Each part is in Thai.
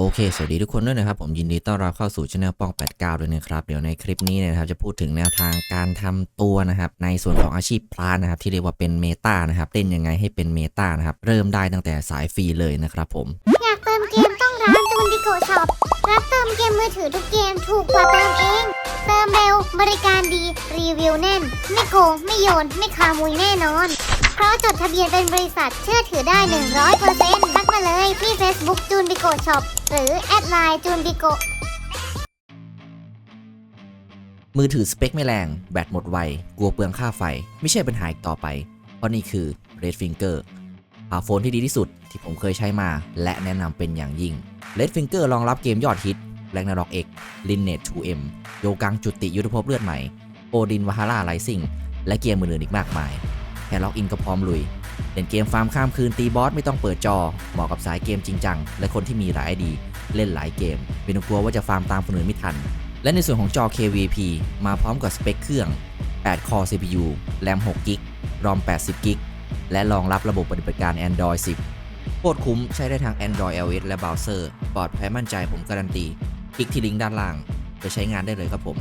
โอเค สวัสดีทุกคนด้วยนะครับ ผมยินดีต้อนรับเข้าสู่ช anel ป้อง 89 ด้วยนะครับ เดี๋ยวในคลิปนี้นะครับจะพูดถึงแนวทางการทำตัวนะครับ ในส่วนของอาชีพพลานะครับ ที่เรียกว่าเป็นเมตานะครับเล่นยังไงให้เป็นเมตานะครับ เริ่มได้ตั้งแต่สายฟรีเลยนะครับผม อยากเติมเกมต้องร้านจูนดิโกช็อปรับเติมเกมมือถือทุกเกมถูกกว่าเติมเอง เติมเร็วบริการดีรีวิวแน่น ไม่โกงไม่โยน ไม่คามุยแน่นอน เพราะจดทะเบียนเป็นบริษัทเชื่อถือได้100%ทัก มาเลยที่ Facebook จูนดิโกช็อปหรือแอดไลน์จูนดิโกมือถือสเปคไม่แรง แบตหมดไว กลัวเปลืองค่าไฟ ไม่ใช่ปัญหาอีกต่อไป เพราะนี่คือ Red Finger สมาร์ทโฟนที่ดีที่สุดที่ผมเคยใช้มา และแนะนำเป็นอย่างยิ่ง Red Finger รองรับเกมยอดฮิต r a g n a r o k X Lineage 2M โยกังจุติยุทธภพเลือดใหม่โอดินวาฮาร่าไ i ซิงและเกมอื่นๆอีกมากมาย แค่ล็อกอินก็พร้อมลุย เล่นเกมฟาร์มข้ามคืนตีบอสไม่ต้องเปิดจอ เหมาะกับสายเกมจริงจัง และคนที่มีหลายดี เล่นหลายเกมไม่ต้องกลัวว่าจะฟาร์มตามคนอื่นไม่ทัน และในส่วนของจอ KVP มาพร้อมกับสเปคเครื่อง8 Core CPU แรม6 g b ROM 80 g b และรองรับระบบปฏิบัติการ Android 10 โคตรคุ้มใช้ได้ทั้ง Android iOS และเบราว์เซอร์ ปลอดภัยมั่นใจผมการันตี คลิกที่ลิงก์ด้านล่าง ไปใช้งานได้เลยครับผม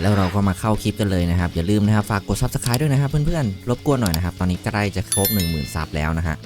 แล้วเราก็มาเข้าคลิปกันเลยนะครับ อย่าลืมนะครับ ฝากกด Subscribe ด้วยนะครับเพื่อนๆ รบกวนหน่อยนะครับ ตอนนี้ใกล้จะครบ 10,000ซับแล้วนะฮะ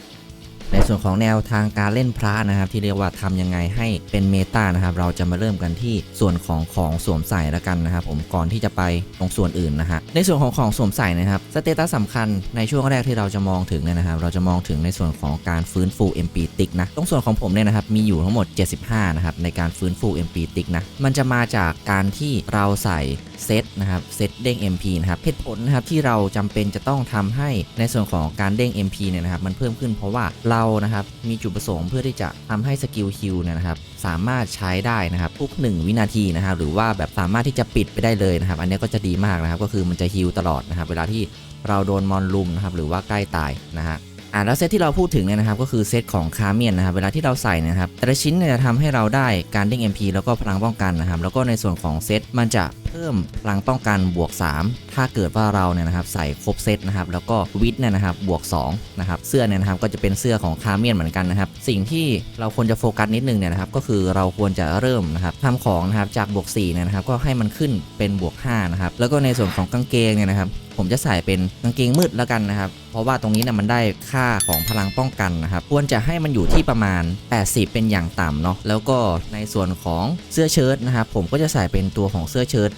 ในส่วนของแนวทางการเล่นพระนะครับ ที่เรียกว่าทำยังไงให้เป็นเมตานะครับ เราจะมาเริ่มกันที่ส่วนของของสวมใส่ล้วกันนะครับ ผมก่อนที่จะไปตรงส่วนอื่นนะฮะในส่วนของของสวมใส่นะครับสเตตัสสำคัญในช่วงแรกที่เราจะมองถึงเนี่ยนะครับ เราจะมองถึงในส่วนของการฟื้นฟู MP ติกนะตรงส่วนของผมเนี่ยนะครับมีอยู่ทั้งหมด 75 นะครับ ในการฟื้นฟู MP ติกนะมันจะมาจากการที่เราใส่เซตนะครับเซตเด้ง MP นะครับเหตุผลนะครับที่เราจำเป็นจะต้องทำให้ในส่วนของการเด้ง MP เนี่ยนะครับมันเพิ่มขึ้นเพราะว่าเรานะครับมีจุดประสงค์เพื่อที่จะทำให้สกิลฮิลเนี่ยนะครับสามารถใช้ได้นะครับทุก 1 วินาทีนะครับหรือว่าแบบสามารถที่จะปิดไปได้เลยนะครับ อันนี้ก็จะดีมากนะครับก็คือมันจะฮิลตลอดนะครับ เวลาที่เราโดนมอนลุมนะครับหรือว่าใกล้ตายนะฮะอ่าแล้วเซตที่เราพูดถึงเนี่ยนะครับก็คือเซตของคาเมียนนะครับเวลาที่เราใส่นะครับแต่ละชิ้นเนี่ยจะทำให้เราได้การเด้ง MP แล้วก็พลังป้องกันนะครับแล้วก็ในส่วนของเซตมันจะ พิ่มพลังป้องกันบวก 3 ถ้าเกิดว่าเราเนี่ยนะครับใส่ครบเซตนะครับแล้วก็วิทเนี่ยนะครับบวก2นะครับเสื้อเนี่ยนะครับก็จะเป็นเสื้อของคาเมียนเหมือนกันนะครับสิ่งที่เราควรจะโฟกัสนิดนึงเนี่ยนะครับก็คือเราควรจะเริ่มนะครับทำของนะครับจากบวก4เนี่ยนะครับก็ให้มันขึ้นเป็นบวก5นะครับแล้วก็ในส่วนของกางเกงเนี่ยนะครับผมจะใส่เป็นกางเกงมืดแล้วกันนะครับ เพราะว่าตรงนี้เนี่ยมันได้ค่าของพลังป้องกันนะครับ ควรจะให้มันอยู่ที่ประมาณ 80 เป็นอย่างต่ำเนาะ แล้วก็ในส่วนของเสื้อเชิ้ตนะครับ ผมก็จะใส่เป็นตัวของเสื้อเชิ้ต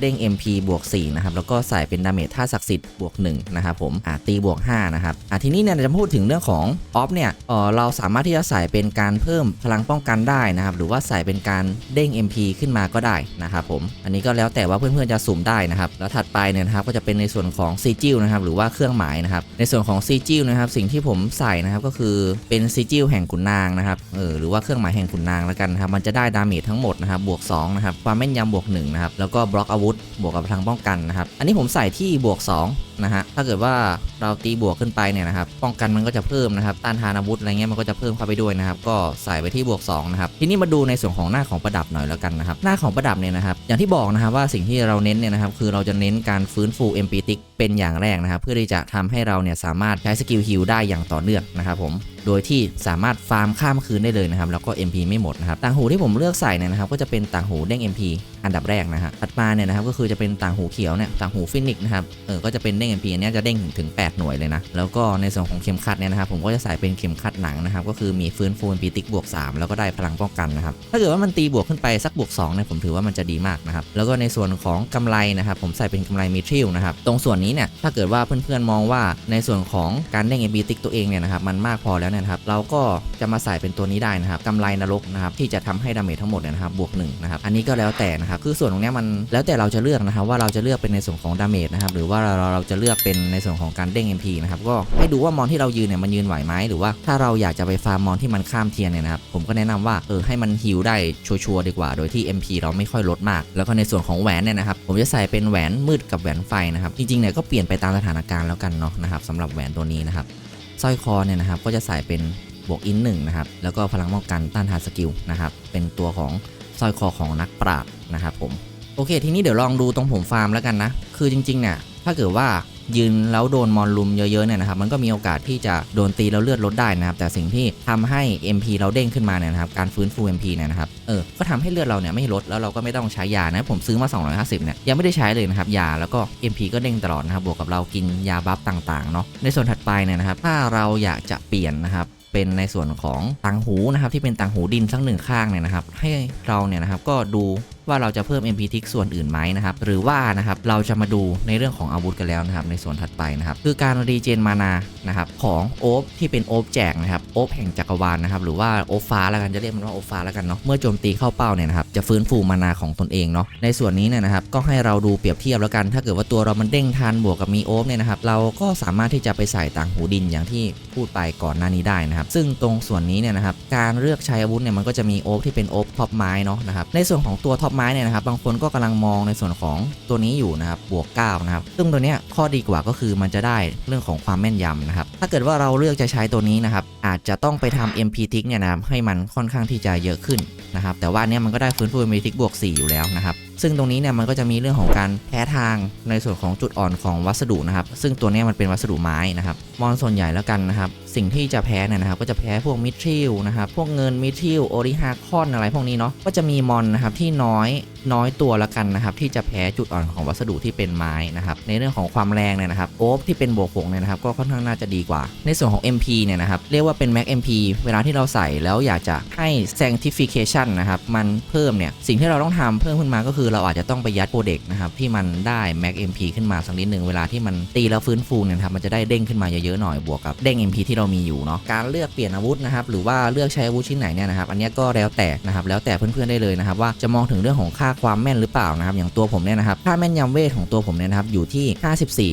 เด้ง MP บวก4นะครับแล้วก็ใส่เป็นดาเมจท่าศักดิ์สิทธิ์บวก1นะครับผมอ่าตีบวก5นะครับอ่าทีนี้เนี่ยจะพูดถึงเรื่องของออฟเนี่ยเออเราสามารถที่จะใส่เป็นการเพิ่มพลังป้องกันได้นะครับหรือว่าใส่เป็นการเด้ง MP ขึ้นมาก็ได้นะครับผมอันนี้ก็แล้วแต่ว่าเพื่อนๆจะสุ่มได้นะครับแล้วถัดไปเนี่ยนะครับก็จะเป็นในส่วนของซีจิลนะครับหรือว่าเครื่องหมายนะครับในส่วนของซีจิลนะครับสิ่งที่ผมใส่นะครับก็คือเป็นซีจิลแห่งขุนนางนะครับเออหรือว่าเครื่องหมายแห่งขุนนางแล้วกันนะครับมันจะได้ดาเมจทั้งหมดนะครับบวก2นะครับความแม่นยำบวก1นะครับแล้วก็บล็อกอาวุธบวกกับพลังป้องกันนะครับ อันนี้ผมใส่ที่บวก 2 นะฮะถ้าเกิดว่าเราตีบวกขึ้นไปเนี่ยนะครับป้องกันมันก็จะเพิ่มนะครับต้านทานอาวุธอะไรเงี้ยมันก็จะเพิ่มเข้าไปด้วยนะครับก็ใส่ไปที่บวก2นะครับทีนี้มาดูในส่วนของหน้าของประดับหน่อยแล้วกันนะครับหน้าของประดับเนี่ยนะครับอย่างที่บอกนะครับว่าสิ่งที่เราเน้นเนี่ยนะครับคือเราจะเน้นการฟื้นฟู MP ติกเป็นอย่างแรกนะครับเพื่อที่จะทำให้เราเนี่ยสามารถใช้สกิลฮิลได้อย่างต่อเนื่องนะครับผมโดยที่สามารถฟาร์มข้ามคืนได้เลยนะครับแล้วก็ MP ไม่หมดนะครับต่างหูที่ผมเลือกใส่เนี่ยนะครับก็จะเป็นต่างหูเด้ง MP อันดับแรกนะฮะถัดมาเนี่ยนะครับก็คือจะเป็นต่างหูเขียวเนี่ยต่างหูฟินิกนะครับเออก็จะเป็นเด้ง MP อันเนี้ยจะเด้งถึง 8 หน่วยเลยนะ แล้วก็ในส่วนของเข็มขัดเนี่ยนะครับผมก็จะใส่เป็นเข็มขัดหนังนะครับก็คือมีฟื้นฟู MP ติกบวก 3 แล้วก็ได้พลังป้องกันนะครับถ้าเกิดว่ามันตีบวกขึ้นไปสักบวก2เนี่ยผมถือว่ามันจะดีมากนะครับแล้วก็ในส่วนของกำไรนะครับผมใส่เป็นกำไรมีทริลนะครับตรงส่วนนี้เนี่ยถ้าเกิดว่าเพื่อนๆมองว่าในส่วนของการเด้ง MP ติกตัวเองเนี่ยนะครับมันมากพอแล้วเนี่ยนะครับเราก็จะมาใส่เป็นตัวนี้ได้นะครับกำไรนรกนะครับที่จะทำให้ดาเมจทั้งหมดเนี่ยนะครับบวก1นะครับอันนี้ก็แล้วแต่นะครับคือส่วนตรงนี้มันแล้วแต่เราจะเลือกนะครับว่าเราจะเลือกเป็นในส่วนของดาเมจนะครับหรือว่าเราเราจะเลือกเป็นในส่วนของการเด้ง MP นะครับก็ให้ดูว่ามอนที่เรายืนเนี่ยมันยืนไหวไหมหรือว่าถ้าเราอยากจะไปฟาร์มมอนที่มันข้ามเทียนเนี่ยนะครับผมก็แนะนำว่าเออให้มันฮิลได้ชัวร์ๆดีกว่า โดยที่ MP เราไม่ค่อยลดมาก แล้วก็ในส่วนของแหวนเนี่ยนะครับผมจะใส่เป็นแหวนมืดกับแหวนไฟนะครับจริงๆเนี่ยก็เปลี่ยนไปตามสถานการณ์แล้วกันเนาะนะครับสำหรับแหวนตัวนี้นะครับสร้อยคอเนี่ยนะครับก็จะใส่เป็นบวกอินหนึ่งนะครับแล้วก็พลังป้องกันต้านทานสกิลนะครับเป็นตัวของสร้อยคอของนักปราบนะครับผมโอเค ทีนี้เดี๋ยวลองดูตรงผมฟาร์มแล้วกันนะ คือจริงๆเนี่ย ถ้าเกิดว่ายืนแล้วโดนมอนลุมเยอะๆเนี่ยนะครับมันก็มีโอกาสที่จะโดนตีแล้วเลือดลดได้นะครับ แต่สิ่งที่ทำให้ MP เราเด้งขึ้นมาเนี่ยนะครับการฟื้นฟู MP เนี่ยนะครับเออก็ทำให้เลือดเราเนี่ยไม่ลดแล้วเราก็ไม่ต้องใช้ยานะผมซื้อมา 250เนี่ยยังไม่ได้ใช้เลยนะครับยาแล้วก็ MP ก็เด้งตลอดนะครับบวกกับเรากินยาบัฟต่างๆเนาะในส่วนถัดไปเนี่ยนะครับถ้าเราอยากจะเปลี่ยนนะครับเป็นในส่วนของต่างหูนะครับที่เป็นต่างหูดินสักหนึ่งข้างเนี่ยนะครับให้เราเนี่ยนะครับก็ดู ว่าเราจะเพิ่ม MP ทิกส่วนอื่นไหมนะครับหรือว่านะครับเราจะมาดูในเรื่องของอาวุธกันแล้วนะครับในส่วนถัดไปนะครับคือการรีเจนมานานะครับของโอ๊บที่เป็นโอ๊บแจกนะครับโอ๊บแห่งจักรวาลนะครับหรือว่าโอ๊บฟ้าแล้วกันจะเรียกมันว่าโอ๊บฟ้าแล้วกันเนาะเมื่อโจมตีเข้าเป้าเนี่ยนะครับจะฟื้นฟูมานาของตนเองเนาะในส่วนนี้เนี่ยนะครับก็ให้เราดูเปรียบเทียบแล้วกัน ถ้าเกิดว่าตัวเรามันเด้งทันบวกกับมีโอ๊บเนี่ยนะครับเราก็สามารถที่จะไปใส่ต่างหูดินอย่างที่พูดไปก่อนหน้านี้ได้นะครับซึ่งตรงส่วนนี้เนี่ยนะครับการเลือกใช้อาวุธเนี่ยมันก็จะมีโอ๊บที่เป็นโอ๊บท็อปไม้เนาะนะครับในส่วนของตัวท็อปไม้เนี่ยนะครับบางคนก็กำลังมองในส่วนของตัวนี้อยู่นะครับบวก9นะครับซึ่งตัวเนี้ยข้อดีกว่าก็คือมันจะได้เรื่องของความแม่นยำนะครับ ถ้าเกิดว่าเราเลือกจะใช้ตัวนี้นะครับ อาจจะต้องไปทำ MP ทิกเนี่ยนะให้มันค่อนข้างที่จะเยอะขึ้นนะครับ แต่ว่าเนี้ยมันก็ได้ฟื้นฟู MP ทิกบวก 4 อยู่แล้วนะครับ ซึ่งตรงนี้เนี่ยมันก็จะมีเรื่องของการแพ้ทางในส่วนของจุดอ่อนของวัสดุนะครับ ซึ่งตัวเนี้ยมันเป็นวัสดุไม้นะครับ มอนส่วนใหญ่แล้วกันนะครับ สิ่งที่จะแพ้เนี่ยนะครับ ก็จะแพ้พวกมิทริลนะครับ พวกเงินมิทริลโอริฮาคอนอะไรพวกนี้เนาะ ก็จะมีมอนนะครับที่น้อย น้อยตัวละกันนะครับที่จะแพ้จุดอ่อนของวัสดุที่เป็นไม้นะครับในเรื่องของความแรงเนี่ยนะครับโอ๊บที่เป็นบวกหกเนี่ยนะครับก็ค่อนข้างน่าจะดีกว่า ในส่วนของ MP เนี่ยนะครับเรียกว่าเป็น Mac MP เวลาที่เราใส่แล้วอยากจะให้ sanctification นะครับมันเพิ่มเนี่ยสิ่งที่เราต้องทำเพิ่มขึ้นมาก็คือเราอาจจะต้องไปยัดโปรเด็กนะครับที่มันได้ Mac MP ขึ้นมาสักนิดหนึ่งเวลาที่มันตีแล้วฟื้นฟูเนี่ยครับมันจะได้เด้งขึ้นมาเยอะๆหน่อยบวกกับเด้ง MP ที่เรามีอยู่เนาะการเลือกเปลี่ยนอาวุธนะครับหรือว่าเลือกใช้อาวุธชิ้นไหนเนี่ยนะครับอันนี้ก็แล้วแต่นะครับแล้วแต่เพื่อนๆได้เลยนะครับว่าจะมองถึงเรื่องของค่าความแม่นหรือเปล่านะครับ อย่างตัวผมเนี่ยนะครับ ค่าแม่นยำเวทของตัวผมเนี่ยนะครับอยู่ที่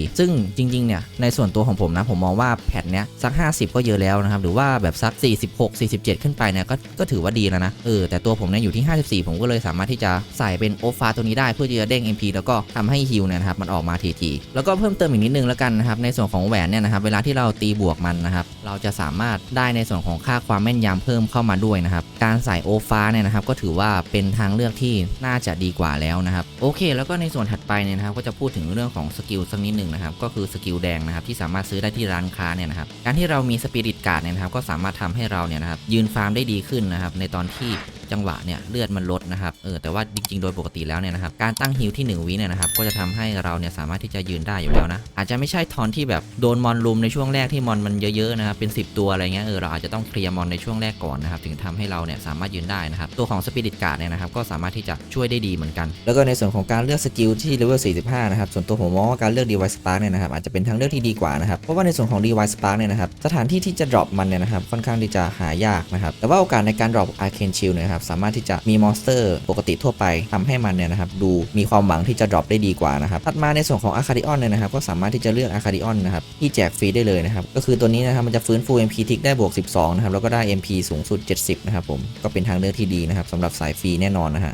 54 ซึ่งจริงๆเนี่ยในส่วนตัวของผมนะผมมองว่าแพทเนี้ยสัก 50 ก็เยอะแล้วนะครับหรือว่าแบบสัก 46 47 ขึ้นไปเนี่ยก็ก็ถือว่าดีแล้วนะเออแต่ตัวผมเนี่ยอยู่ที่ 54 ผมก็เลยสามารถที่จะใส่เป็นโอฟ้าตัวนี้ได้เพื่อที่จะเด้ง MP แล้วก็ทำให้ฮิลเนี่ยนะครับมันออกมาทีๆแล้วก็เพิ่มเติมอีกนิดนึงแล้วกันนะครับในส่วนของแหวนเนี่ยนะครับเวลาที่เราตีบวกมันนะครับเราจะสามารถได้ในส่วนของค่าความแม่นยำเพิ่มเข้ามาด้วยนะครับการใส่โอฟ้าเนี่ยนะครับก็ถือว่าเป็นทางเลือกที่น่าจะดีกว่าแล้วนะครับโอเค แล้วก็ในส่วนถัดไปเนี่ยนะครับก็จะพูดถึงเรื่องของสกิลสักนิดหนึ่งนะครับก็คือสกิลแดงนะครับที่สามารถซื้อได้ที่ร้านค้าเนี่ยนะครับการที่เรามีสปิริตการ์ดเนี่ยนะครับก็สามารถทำให้เราเนี่ยนะครับยืนฟาร์มได้ดีขึ้นนะครับในตอนที่ จังหวะเนี่ยเลือดมันลดนะครับเออแต่ว่าจริงๆ โดยปกติแล้วเนี่ยนะครับการตั้งฮิลที่ 1วิเนี่ยนะครับก็จะทำให้เราเนี่ยสามารถที่จะยืนได้อยู่แล้วนะอาจจะไม่ใช่ทอนที่แบบโดนมอนลุมในช่วงแรกที่มอนมันเยอะๆนะครับเป็น 10 ตัวอะไรเงี้ยเออเราอาจจะต้องเคลียร์มอนในช่วงแรกก่อนนะครับถึงทำให้เราเนี่ยสามารถยืนได้นะครับตัวของสปิริตการ์ดเนี่ยนะครับก็สามารถที่จะช่วยได้ดีเหมือนกัน แล้วก็ในส่วนของการเลือกสกิลที่เลเวล45นะครับส่วนตัวผมมองว่าการเลือก Device Spark เนี่ยนะครับอาจจะเป็นทางเลือกที่ดีกว่านะครับเพราะว่าในส่วนของ Device Spark เนี่ยนะครับสถานที่ที่จะ drop มันเนี่ยนะครับค่อนข้างที่จะหายากนะครับแต่ว่าโอกาสในการ drop Arcane Shield เนี่ยนะครับสามารถที่จะมีมอนสเตอร์ปกติทั่วไปทำให้มันเนี่ยนะครับดูมีความหวังที่จะ drop ได้ดีกว่านะครับถัดมาในส่วนของ Arcadion เนี่ยนะครับก็สามารถที่จะเลือก Arcadion นะครับที่แจกฟรีได้เลยนะครับก็คือตัวนี้นะครับมันจะฟื้นฟู MP ทิกได้บวก 12นะครับแล้วก็ได้ MP สูงสุด 70นะครับผมก็เป็นทางเลือกที่ดีนะครับสำหรับสายฟรีแน่นอนนะฮะ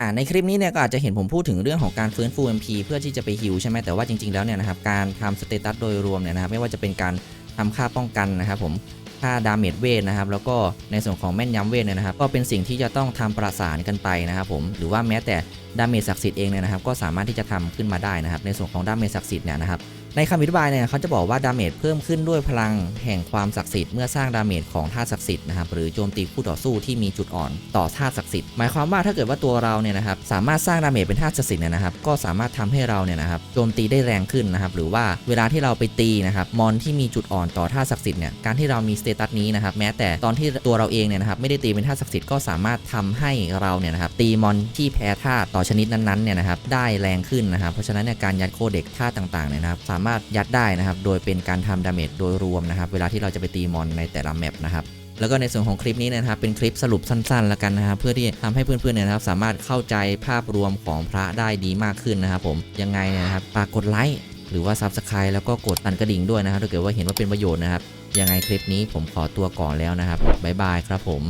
อ่าในคลิปนี้เนี่ยก็อาจจะเห็นผมพูดถึงเรื่องของการฟื้นฟู MP เพื่อที่จะไปฮิวใช่ไหมแต่ว่าจริงๆแล้วเนี่ยนะครับการทำสเตตัสโดยรวมเนี่ยนะครับไม่ว่าจะเป็นการทำค่าป้องกันนะครับผม ค่าดาเมจเวทนะครับแล้วก็ในส่วนของแม่นยำเวทเนี่ยนะครับ ก็เป็นสิ่งที่จะต้องทำประสานกันไปนะครับผมหรือว่าแม้แต่ดาเมจศักดิ์สิทธิ์เองเนี่ยนะครับ ก็สามารถที่จะทำขึ้นมาได้นะครับ ในส่วนของดาเมจศักดิ์สิทธิ์เนี่ยนะครับ ในคำอธิบายเนี่ยเขาจะบอกว่าดาเมจเพิ่มขึ้นด้วยพลังแห่งความศักดิ์สิทธิ์เมื่อสร้างดาเมจของธาตุศักดิ์สิทธิ์นะครับหรือโจมตีคู่ต่อสู้ที่มีจุดอ่อนต่อธาตุศักดิ์สิทธิ์หมายความว่าถ้าเกิดว่าตัวเราเนี่ยนะครับสามารถสร้างดาเมจเป็นธาตุศักดิ์สิทธิ์เนี่ยนะครับก็สามารถทำให้เราเนี่ยนะครับโจมตีได้แรงขึ้นนะครับหรือว่าเวลาที่เราไปตีนะครับมอนที่มีจุดอ่อนต่อธาตุศักดิ์สิทธิ์เนี่ยการที่เรามีสเตตัสนี้นะครับแม้แต่ตอนที่ตัวเราเองเนี่ยนะครับไม่ได้ตีเป็นธาตุศักดิ์สิทธิ์ก็สามารถทำให้เราเนี่ยนะครับตีมอนที่แพ้ธาตุต่อชนิดนั้นๆเนี่ยนะครับได้แรงขึ้นนะครับเพราะฉะนั้นเนี่ยการยัดโคเด็กธาตุต่างๆเนี่ยนะครับสามารถยัดได้นะครับ โดยเป็นการทำดาเมจโดยรวมนะครับ เวลาที่เราจะไปตีมอนในแต่ละแมปนะครับแล้วก็ในส่วนของคลิปนี้นะครับเป็นคลิปสรุปสั้นๆแล้วกันนะครับเพื่อที่ทำให้เพื่อนๆเนี่ยนะครับสามารถเข้าใจภาพรวมของพระได้ดีมากขึ้นนะครับผมยังไงเนี่ยนะครับฝากกดไลค์หรือว่า Subscribe แล้วก็กดตันกระดิ่งด้วยนะครับถ้าเกิดว่าเห็นว่าเป็นประโยชน์นะครับยังไงคลิปนี้ผมขอตัวก่อนแล้วนะครับบ๊ายบายครับผม